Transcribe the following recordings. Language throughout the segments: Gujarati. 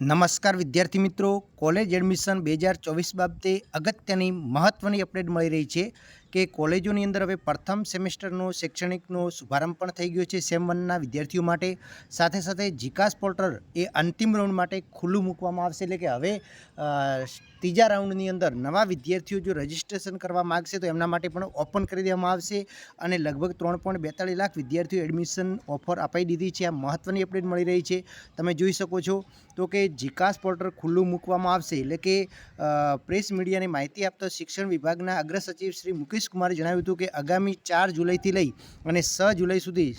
નમસ્કાર વિદ્યાર્થી મિત્રો. કોલેજ એડમિશન બે હજાર ચોવીસ બાબતે અગત્યની મહત્ત્વની અપડેટ મળી રહી છે. કે કોલેજોની અંદર હવે પ્રથમ સેમેસ્ટરનો શૈક્ષણિકનો શુભારંભ પણ થઈ ગયો છે સેમ વનના વિદ્યાર્થીઓ માટે. સાથે સાથે જીકાસ પોર્ટલ એ અંતિમ રાઉન્ડ માટે ખુલ્લું મૂકવામાં આવશે. એટલે કે હવે ત્રીજા રાઉન્ડની અંદર નવા વિદ્યાર્થીઓ જો રજિસ્ટ્રેશન કરવા માગશે તો એમના માટે પણ ઓપન કરી દેવામાં આવશે. અને લગભગ ત્રણ પોઈન્ટ બેતાળીસ લાખ વિદ્યાર્થીઓ એડમિશન ઓફર અપાઈ દીધી છે. આ મહત્ત્વની અપડેટ મળી રહી છે. તમે જોઈ શકો છો તો કે જીકાસ પોર્ટલ ખુલ્લું મૂકવામાં આવશે. એટલે કે પ્રેસ મીડિયાને માહિતી આપતા શિક્ષણ વિભાગના અગ્ર સચિવ શ્રી મુકેશ કુમારે જણાવ્યું હતું કે આગામી ચાર જુલાઈથી લઈ અને છ જુલાઈ સુધી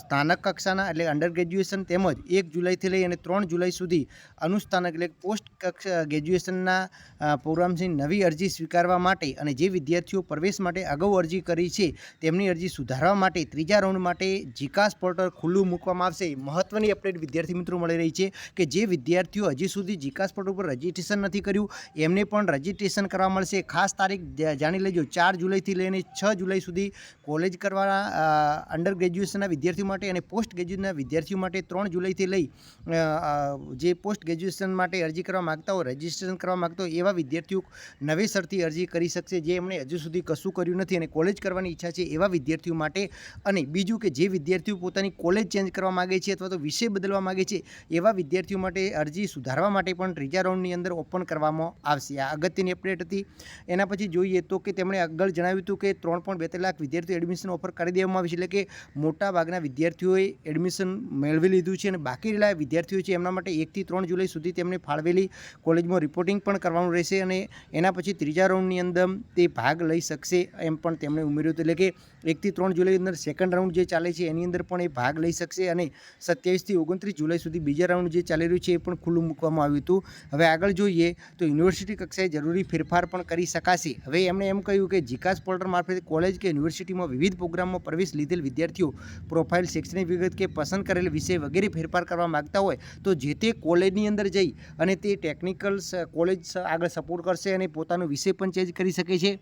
સ્નાતક કક્ષાના એટલે અંડર ગ્રેજ્યુએશન તેમજ એક જુલાઈથી લઈ અને ત્રણ જુલાઈ સુધી અનુસ્નાતક એટલે પોસ્ટ કક્ષા ગ્રેજ્યુએશનના પ્રોગ્રામ્સની નવી અરજી સ્વીકારવા માટે અને જે વિદ્યાર્થીઓ પ્રવેશ માટે અગાઉ અરજી કરી છે, તેમની અરજી સુધારવા માટે ત્રીજા રાઉન્ડ માટે જીકાસ પોર્ટલ ખુલ્લું મૂકવામાં આવશે. મહત્ત્વની અપડેટ વિદ્યાર્થી મિત્રો મળી રહી છે કે જે વિદ્યાર્થીઓ હજી સુધી જીકાસ પોર્ટલ ઉપર રજીસ્ટ્રેશન નથી કર્યું, એમને પણ રજીસ્ટ્રેશન કરવા મળશે. ખાસ તારીખ જાણી લેજો, ચાર જુલાઈથી લઈને છ જુલાઈ સુધી કોલેજ કરવાના અંડર ગ્રેજ્યુએશનના વિદ્યાર્થીઓ માટે અને પોસ્ટ ગ્રેજ્યુએશનના વિદ્યાર્થીઓ માટે ત્રણ જુલાઈથી લઈ જે પોસ્ટ ગ્રેજ્યુએશન માટે અરજી કરવા માગતા હોય, રજિસ્ટ્રેશન કરવા માગતા હોય, એવા વિદ્યાર્થીઓ નવેસરથી અરજી કરી શકશે જે એમણે હજુ સુધી કશું કર્યું નથી અને કોલેજ કરવાની ઈચ્છા છે એવા વિદ્યાર્થીઓ માટે. અને બીજું કે જે વિદ્યાર્થીઓ પોતાની કોલેજ ચેન્જ કરવા માગે છે અથવા તો વિષય બદલવા માગે છે, એવા વિદ્યાર્થીઓ માટે અરજી સુધારવા માટે પણ ત્રીજા રાઉન્ડની અંદર ઓપન કરવામાં આવશે. આ અગત્યની અપડેટ હતી. એના પછી જોઈએ તો કે તેમણે આગળ જણાવ્યું હતું કે ત્રણ પોઈન્ટ બેતાલીસ લાખ વિદ્યાર્થીઓ એડમિશન ઓફર કરી દેવામાં આવી છે. એટલે કે મોટા ભાગના વિદ્યાર્થીઓએ એડમિશન મેળવી લીધું છે અને બાકી રહેલા વિદ્યાર્થીઓ છે એમના માટે એકથી ત્રણ જુલાઈ સુધી તેમને ફાળવેલી કોલેજમાં રિપોર્ટિંગ પણ કરવાનું રહેશે અને એના પછી ત્રીજા રાઉન્ડની અંદર તે ભાગ લઈ શકશે એમ પણ તેમણે ઉમેર્યું હતું. એટલે કે એકથી ત્રણ જુલાઈ અંદર સેકન્ડ રાઉન્ડ જે ચાલે છે એની અંદર પણ એ ભાગ લઈ શકશે અને સત્યાવીસથી ઓગણત્રીસ જુલાઈ સુધી બીજા રાઉન્ડ જે ચાલી રહ્યું છે એ પણ ખુલ્લું મૂકવામાં આવ્યું હતું. હવે આગળ જોઈએ તો યુનિવર્સિટી કક્ષાએ જરૂરી ફેરફાર પણ કરી શકાશે. હવે એમણે એમ કહ્યું કે જીકાસ પોર્ટલ મારફતે કોલેજ કે યુનિવર્સિટીમાં વિવિધ પ્રોગ્રામમાં પ્રવેશ લીધેલ વિદ્યાર્થીઓ પ્રોફાઇલ શૈક્ષણિક વિગત કે પસંદ કરેલ વિષય વગેરે ફેરફાર કરવા માગતા હોય તો જે તે કોલેજની અંદર જઈ અને તે ટેકનિકલ કોલેજ આગળ સપોર્ટ કરશે અને પોતાનો વિષય પણ ચેન્જ કરી શકે છે.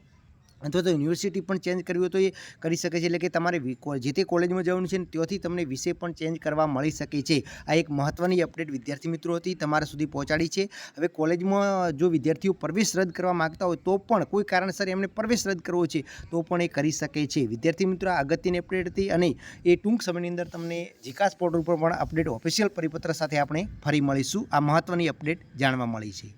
અથવા તો યુનિવર્સિટી પણ ચેન્જ કરવી હોય તો એ કરી શકે છે. એટલે કે તમારે જે તે કોલેજમાં જવાનું છે ત્યાંથી તમને વિષય પણ ચેન્જ કરવા મળી શકે છે. આ એક મહત્ત્વની અપડેટ વિદ્યાર્થી મિત્રો હતી, તમારા સુધી પહોંચાડી છે. હવે કોલેજમાં જો વિદ્યાર્થીઓ પ્રવેશ રદ કરવા માગતા હોય, તો પણ કોઈ કારણસર એમને પ્રવેશ રદ કરવો છે, તો પણ એ કરી શકે છે. વિદ્યાર્થી મિત્રો અગત્યની અપડેટ હતી અને એ ટૂંક સમયની અંદર તમને જીકાસ પોર્ટલ ઉપર પણ અપડેટ ઓફિશિયલ પરિપત્ર સાથે આપણે ફરી મળીશું. આ મહત્ત્વની અપડેટ જાણવા મળી છે.